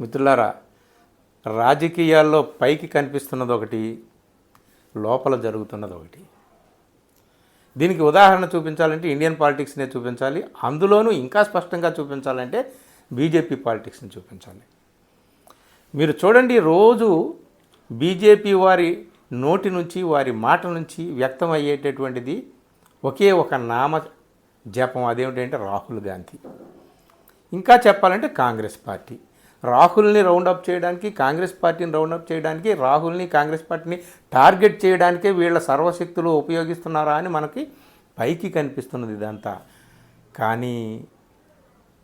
మిత్రులారా రాజకీయాల్లో పైకి కనిపిస్తున్నది ఒకటి లోపల జరుగుతున్నది ఒకటి దీనికి ఉదాహరణ చూపించాలంటే ఇండియన్ పాలిటిక్స్నే చూపించాలి. అందులోనూ ఇంకా స్పష్టంగా చూపించాలంటే బీజేపీ పాలిటిక్స్ని చూపించాలి. మీరు చూడండి రోజు బీజేపీ వారి నోటి నుంచి వారి మాట నుంచి వ్యక్తం అయ్యేటటువంటిది ఒకే ఒక నామ జపం. అదేమిటంటే రాహుల్ గాంధీ. ఇంకా చెప్పాలంటే కాంగ్రెస్ పార్టీ. రాహుల్ని రౌండప్ చేయడానికి కాంగ్రెస్ పార్టీని రౌండప్ చేయడానికి రాహుల్ని కాంగ్రెస్ పార్టీని టార్గెట్ చేయడానికే వీళ్ళ సర్వశక్తులు ఉపయోగిస్తున్నారా అని మనకి పైకి కనిపిస్తున్నది ఇదంతా. కానీ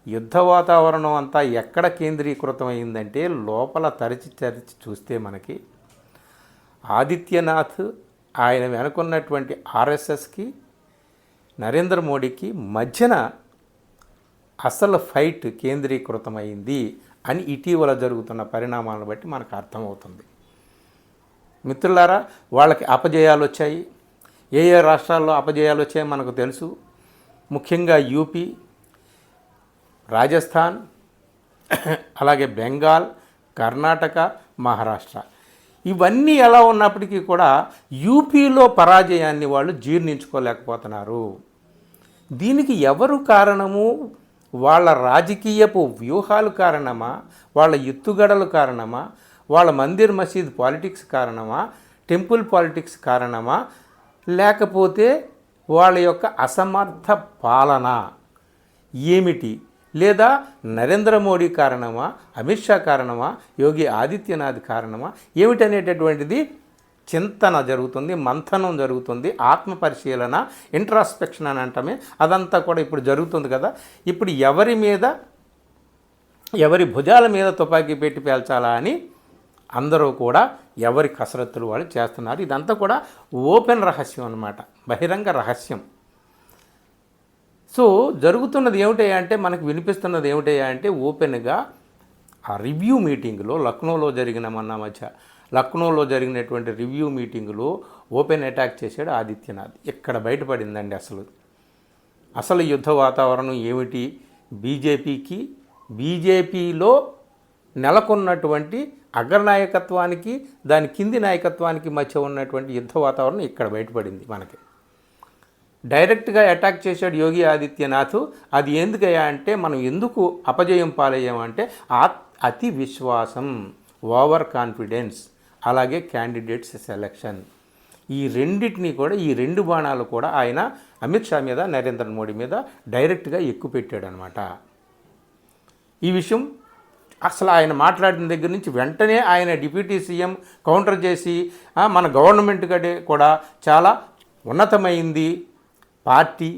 యుద్ధ వాతావరణం అంతా ఎక్కడ కేంద్రీకృతమైందంటే లోపల తరచి తరిచి చూస్తే మనకి ఆదిత్యనాథ్ ఆయన వెనుకున్నటువంటి ఆర్ఎస్ఎస్కి నరేంద్ర మోడీకి మధ్యన అసలు ఫైట్ కేంద్రీకృతమైంది. అని ఇటీవల జరుగుతున్న పరిణామాలను బట్టి మనకు అర్థమవుతుంది. మిత్రులారా వాళ్ళకి అపజయాలు వచ్చాయి. ఏ ఏ రాష్ట్రాల్లో అపజయాలు వచ్చాయో మనకు తెలుసు. ముఖ్యంగా యూపీ రాజస్థాన్ అలాగే బెంగాల్ కర్ణాటక మహారాష్ట్ర. ఇవన్నీ ఎలా ఉన్నప్పటికీ కూడా యూపీలో పరాజయాన్ని వాళ్ళు జీర్ణించుకోలేకపోతున్నారు. దీనికి ఎవరు కారణము? వాళ్ళ రాజకీయపు వ్యూహాలు కారణమా? వాళ్ళ ఎత్తుగడలు కారణమా? వాళ్ళ మందిర్ మసీద్ పాలిటిక్స్ కారణమా? టెంపుల్ పాలిటిక్స్ కారణమా? లేకపోతే వాళ్ళ యొక్క అసమర్థ పాలన ఏమిటి? లేదా నరేంద్ర మోడీ కారణమా? అమిత్ షా కారణమా? యోగి ఆదిత్యనాథ్ కారణమా? ఏమిటనేటటువంటిది చింతన జరుగుతుంది మంథనం జరుగుతుంది ఆత్మ పరిశీలన ఇంట్రాస్పెక్షన్ అని అంటమే అదంతా కూడా ఇప్పుడు జరుగుతుంది కదా. ఇప్పుడు ఎవరి మీద ఎవరి భుజాల మీద తుపాకీ పెట్టి పేల్చాలా అని అందరూ కూడా ఎవరి కసరత్తులు వాళ్ళు చేస్తున్నారు. ఇదంతా కూడా ఓపెన్ రహస్యం అనమాట బహిరంగ రహస్యం. సో జరుగుతున్నది ఏమిటయ్యా అంటే మనకు వినిపిస్తున్నది ఏమిటయ్యా అంటే ఓపెన్గా ఆ రివ్యూ మీటింగ్లో లక్నోలో జరిగిన మొన్న మధ్య లక్నోలో జరిగినటువంటి రివ్యూ మీటింగులో ఓపెన్ అటాక్ చేశాడు ఆదిత్యనాథ్. ఇక్కడ బయటపడిందండి అసలు? అసలు యుద్ధ వాతావరణం ఏమిటి? బీజేపీకి బీజేపీలో నెలకొన్నటువంటి అగ్రనాయకత్వానికి దాని కింది నాయకత్వానికి మధ్య ఉన్నటువంటి యుద్ధ వాతావరణం ఇక్కడ బయటపడింది మనకి. డైరెక్ట్గా అటాక్ చేశాడు యోగి ఆదిత్యనాథ్. అది ఎందుకయ్యా అంటే మనం ఎందుకు అపజయం పాలయ్యామంటే ఆత్మ అతి విశ్వాసం ఓవర్ కాన్ఫిడెన్స్ అలాగే క్యాండిడేట్స్ సెలక్షన్ ఈ రెండింటిని కూడా ఈ రెండు బాణాలు కూడా ఆయన అమిత్ షా మీద నరేంద్ర మోడీ మీద డైరెక్ట్గా ఎక్కుపెట్టాడు అనమాట ఈ విషయం అసలు ఆయన మాట్లాడిన దగ్గర నుంచి వెంటనే ఆయన డిప్యూటీ సీఎం కౌంటర్ చేసి మన గవర్నమెంట్ గడే కూడా చాలా ఉన్నతమైంది. పార్టీ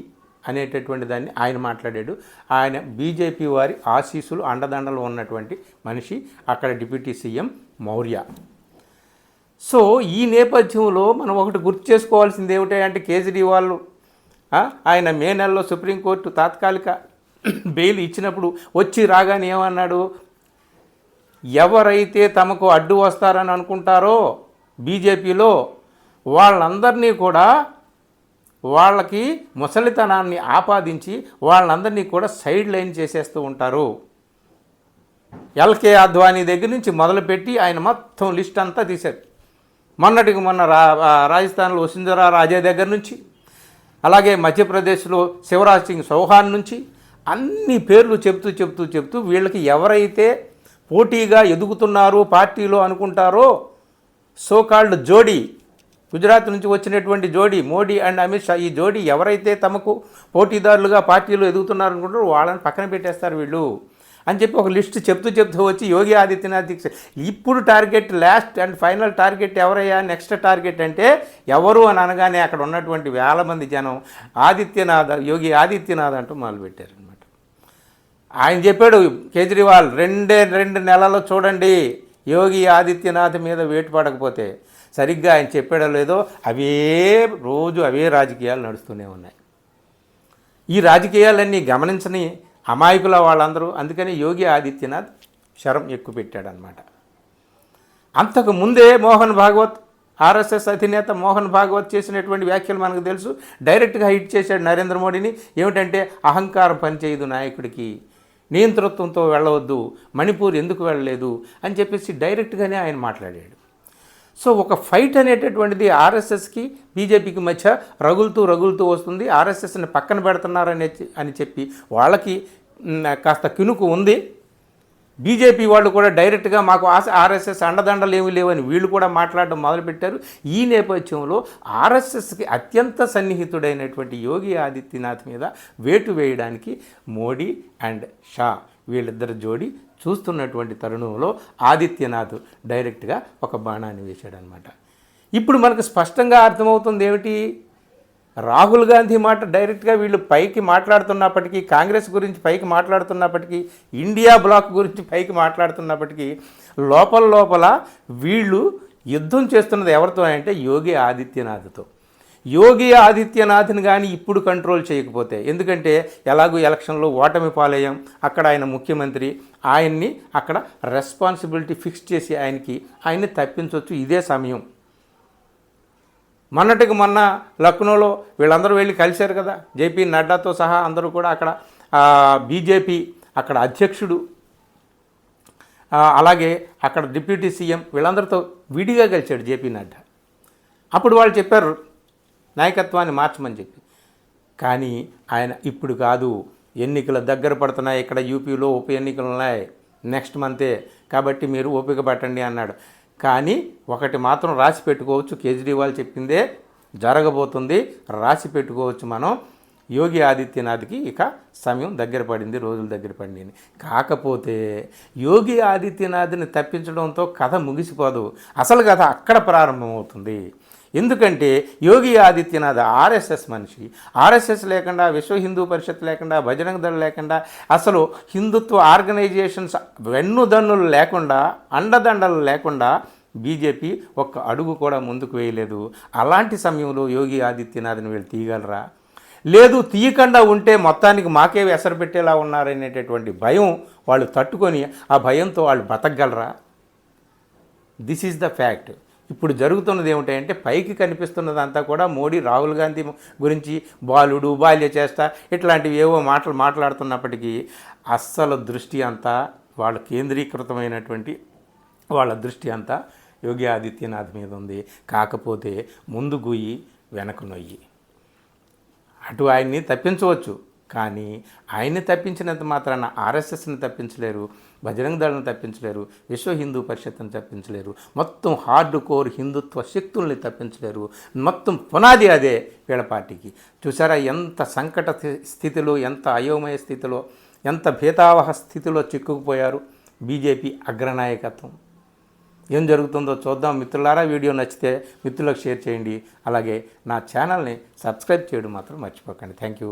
అనేటటువంటి దాన్ని ఆయన మాట్లాడాడు. ఆయన బీజేపీ వారి ఆశీస్సులు అండదండలు ఉన్నటువంటి మనిషి అక్కడ డిప్యూటీ సీఎం మౌర్య. సో ఈ నేపథ్యంలో మనం ఒకటి గుర్తు చేసుకోవాల్సింది ఏమిటంటే కేజ్రీవాల్ ఆ, ఆయన మే నెలలో సుప్రీంకోర్టు తాత్కాలిక బెయిల్ ఇచ్చినప్పుడు వచ్చి రాగానే ఏమన్నాడు? ఎవరైతే తమకు అడ్డు వస్తారని అనుకుంటారో బీజేపీలో వాళ్ళందరినీ కూడా వాళ్ళకి ముసలితనాన్ని ఆపాదించి వాళ్ళందరినీ కూడా సైడ్ లైన్ చేసేస్తూ ఉంటారు. ఎల్కే అద్వానీ దగ్గర నుంచి మొదలుపెట్టి ఆయన మొత్తం లిస్ట్ అంతా తీశారు. మొన్నటికి మొన్న రా రాజస్థాన్లో వసుంధరా రాజే దగ్గర నుంచి అలాగే మధ్యప్రదేశ్లో శివరాజ్ సింగ్ చౌహాన్ నుంచి అన్ని పేర్లు చెప్తూ చెప్తూ చెప్తూ వీళ్ళకి ఎవరైతే పోటీగా ఎదుగుతున్నారు పార్టీలో అనుకుంటారో సోకాల్డ్ జోడీ గుజరాత్ నుంచి వచ్చినటువంటి జోడీ మోడీ అండ్ అమిత్ షా ఈ జోడీ ఎవరైతే తమకు పోటీదారులుగా పార్టీలు ఎదుగుతున్నారనుకుంటారో వాళ్ళని పక్కన పెట్టేస్తారు వీళ్ళు అని చెప్పి ఒక లిస్ట్ చెప్తూ చెప్తూ వచ్చి యోగి ఆదిత్యనాథ్ దీక్ష ఇప్పుడు target last and final target ఎవరయ్యా? నెక్స్ట్ టార్గెట్ అంటే ఎవరు అని అనగానే అక్కడ ఉన్నటువంటి వేల మంది జనం ఆదిత్యనాథ్ యోగి ఆదిత్యనాథ్ అంటూ మొదలుపెట్టారనమాట ఆయన చెప్పాడు కేజ్రీవాల్ రెండే రెండు నెలల్లో చూడండి యోగి ఆదిత్యనాథ్ మీద వేటు పడకపోతే సరిగ్గా ఆయన చెప్పాడో లేదో అవే రోజు అవే రాజకీయాలు నడుస్తూనే ఉన్నాయి. ఈ రాజకీయాలన్నీ గమనించని అమాయకుల వాళ్ళందరూ అందుకని యోగి ఆదిత్యనాథ్ శరం ఎక్కువ పెట్టాడనమాట అంతకు ముందే మోహన్ భాగవత్ ఆర్ఎస్ఎస్ అధినేత మోహన్ భాగవత్ చేసినటువంటి వ్యాఖ్యలు మనకు తెలుసు. డైరెక్ట్గా హిట్ చేశాడు నరేంద్ర మోడీని. ఏమిటంటే అహంకారం పనిచేయదు నాయకుడికి. నియంతృత్వంతో వెళ్ళవద్దు. మణిపూర్ ఎందుకు వెళ్ళలేదు? అని చెప్పేసి డైరెక్ట్గానే ఆయన మాట్లాడాడు. సో ఒక ఫైట్ అనేటటువంటిది ఆర్ఎస్ఎస్కి బీజేపీకి మధ్య రగులుతూ రగులుతూ వస్తుంది. ఆర్ఎస్ఎస్ని పక్కన పెడుతున్నారని అని చెప్పి వాళ్ళకి కాస్త కినుకు ఉంది. బీజేపీ వాళ్ళు కూడా డైరెక్ట్గా మాకు ఆశ ఆర్ఎస్ఎస్ అండదండలు ఏమీ లేవని వీళ్ళు కూడా మాట్లాడడం మొదలుపెట్టారు. ఈ నేపథ్యంలో ఆర్ఎస్ఎస్కి అత్యంత సన్నిహితుడైనటువంటి యోగి ఆదిత్యనాథ్ మీద వేటు వేయడానికి మోడీ అండ్ షా వీళ్ళిద్దరు జోడి చూస్తున్నటువంటి తరుణంలో ఆదిత్యనాథ్ డైరెక్ట్గా ఒక బాణాన్ని వేశాడనమాట ఇప్పుడు మనకు స్పష్టంగా అర్థమవుతుంది ఏమిటి? రాహుల్ గాంధీ మాట డైరెక్ట్గా వీళ్ళు పైకి మాట్లాడుతున్నప్పటికీ కాంగ్రెస్ గురించి పైకి మాట్లాడుతున్నప్పటికీ ఇండియా బ్లాక్ గురించి పైకి మాట్లాడుతున్నప్పటికీ లోపల లోపల వీళ్ళు యుద్ధం చేస్తున్నది ఎవరితో అంటే యోగి ఆదిత్యనాథ్తో. యోగి ఆదిత్యనాథ్ని కానీ ఇప్పుడు కంట్రోల్ చేయకపోతే ఎందుకంటే ఎలాగో ఎలక్షన్లో ఓటమి పాలయ్యాం అక్కడ ఆయన ముఖ్యమంత్రి. ఆయన్ని అక్కడ రెస్పాన్సిబిలిటీ ఫిక్స్ చేసి ఆయనకి ఆయన్ని తప్పించవచ్చు ఇదే సమయం. మొన్నటికి మొన్న లక్నోలో వీళ్ళందరూ వెళ్ళి కలిశారు కదా. జేపీ నడ్డాతో సహా అందరూ కూడా అక్కడ బీజేపీ అక్కడ అధ్యక్షుడు. అలాగే అక్కడ డిప్యూటీ సీఎం వీళ్ళందరితో విడిగా కలిశాడు జేపీ నడ్డా. అప్పుడు వాళ్ళు చెప్పారు నాయకత్వాన్ని మార్చమని చెప్పి. కానీ ఆయన ఇప్పుడు కాదు ఎన్నికలు దగ్గర పడుతున్నాయి ఇక్కడ యూపీలో ఉప ఎన్నికలు ఉన్నాయి నెక్స్ట్ మంతే కాబట్టి మీరు ఓపిక పట్టండి అన్నాడు. కానీ ఒకటి మాత్రం రాసి పెట్టుకోవచ్చు కేజ్రీవాల్ చెప్పిందే జరగబోతుంది రాసి పెట్టుకోవచ్చు మనం. యోగి ఆదిత్యనాథ్కి ఇక సమయం దగ్గర పడింది రోజులు దగ్గర పడింది. కాకపోతే యోగి ఆదిత్యనాథ్ని తప్పించడంతో కథ ముగిసిపోదు. అసలు కథ అక్కడ ప్రారంభమవుతుంది. ఎందుకంటే యోగి ఆదిత్యనాథ్ ఆర్ఎస్ఎస్ మనిషి. ఆర్ఎస్ఎస్ లేకుండా విశ్వ హిందూ పరిషత్ లేకుండా బజరంగ దళ లేకుండా అసలు హిందుత్వ ఆర్గనైజేషన్స్ వెన్నుదన్నులు లేకుండా అండదండలు లేకుండా బీజేపీ ఒక్క అడుగు కూడా ముందుకు వేయలేదు. అలాంటి సమయంలో యోగి ఆదిత్యనాథ్ని వీళ్ళు తీయగలరా? లేదు తీయకుండా ఉంటే మొత్తానికి మాకే ఎసరు పెట్టేలా ఉన్నారనేటటువంటి భయం వాళ్ళు తట్టుకొని ఆ భయంతో వాళ్ళు బతకగలరా? దిస్ ఈజ్ ద ఫ్యాక్ట్ ఇప్పుడు జరుగుతున్నది ఏమిటంటే పైకి కనిపిస్తున్నదంతా కూడా మోడీ రాహుల్ గాంధీ గురించి బాలుడు బాల్య చేష్ట ఇట్లాంటివి ఏవో మాటలు మాట్లాడుతున్నప్పటికీ అస్సలు దృష్టి అంతా వాళ్ళ కేంద్రీకృతమైనటువంటి వాళ్ళ దృష్టి అంతా యోగి ఆదిత్యనాథ్ మీద ఉంది. కాకపోతే ముందు గుయ్యి వెనక నొయ్యి. అటు ఆయన్ని తప్పించవచ్చు. కానీ ఆయన్ని తప్పించినంత మాత్రాన ఆర్ఎస్ఎస్ని తప్పించలేరు బజరంగ దళను తప్పించలేరు విశ్వ హిందూ పరిషత్ని తప్పించలేరు. మొత్తం హార్డ్ కోర్ హిందుత్వ శక్తుల్ని తప్పించలేరు. మొత్తం పునాది అదే వీళ్ళ పార్టీకి. చూసారా ఎంత సంకట స్థితిలో ఎంత అయోమయ స్థితిలో ఎంత భేతావహ స్థితిలో చిక్కుకుపోయారు బీజేపీ అగ్రనాయకత్వం. ఏం జరుగుతుందో చూద్దాం. మిత్రులారా వీడియో నచ్చితే మిత్రులకు షేర్ చేయండి. అలాగే నా ఛానల్ని సబ్స్క్రైబ్ చేయడం మాత్రం మర్చిపోకండి. Thank you.